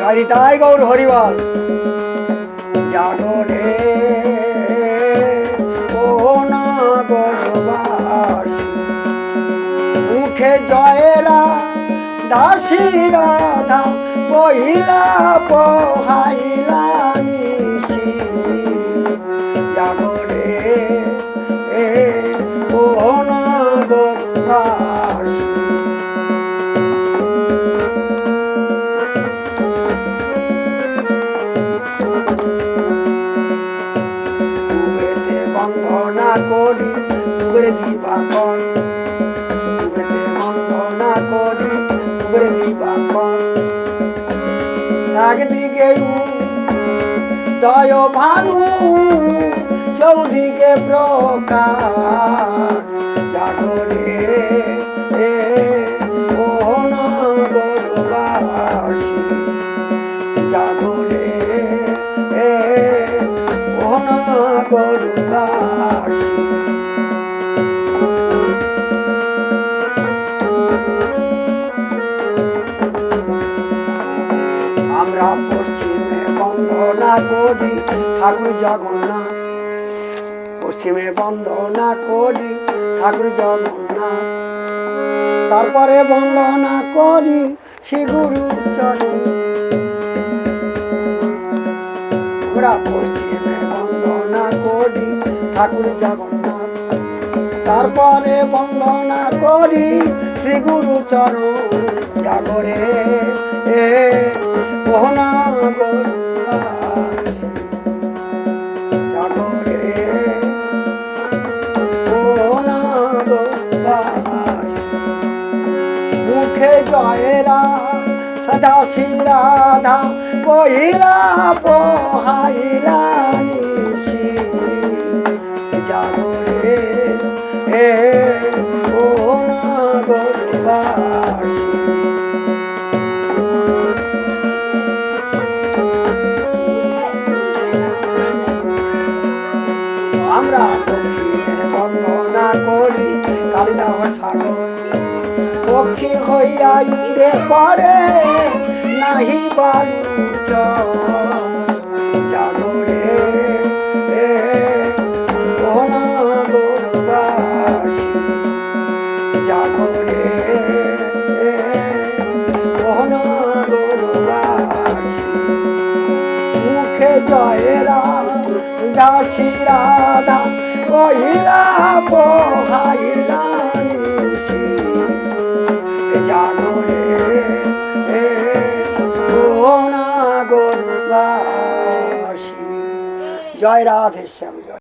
তাই গৌর হরিবার জানো রে ও না গৌরবাসী মুখে জয়েরা দাসী রাধা কহিলা পোহাইলা একদিকে দয় ভানু চৌদিকে প্রকাশ। জাগরে এ ও নগরবাসী জাগরে এ ও নগরবাসী আমরা পশ্চিমে বন্দনা করি, ঠাকুর জগন্নাথ। পশ্চিমে বন্দনা করি, ঠাকুর জগন্নাথ। তারপরে বন্দনা করি, শ্রী গুরু চরণ। আমরা পশ্চিমে বন্দনা করি, ঠাকুর জগন্নাথ। তারপরে বন্দনা করি, শ্রী গুরু চরণ জাগরে। মুখে জয়রা সদা শিরাধা কহিলা পোহাইলা জাগরে এ ও নাগরবাসী আমরা পক্ষী হইয়া ইন্দ্রে পরে নাহি বালু জাগরে এ কোনা গৌরবাসী মুখে জয়রা দাসী রাধা কহিলা, পোহাইলা। জয় রাধেশ্যাম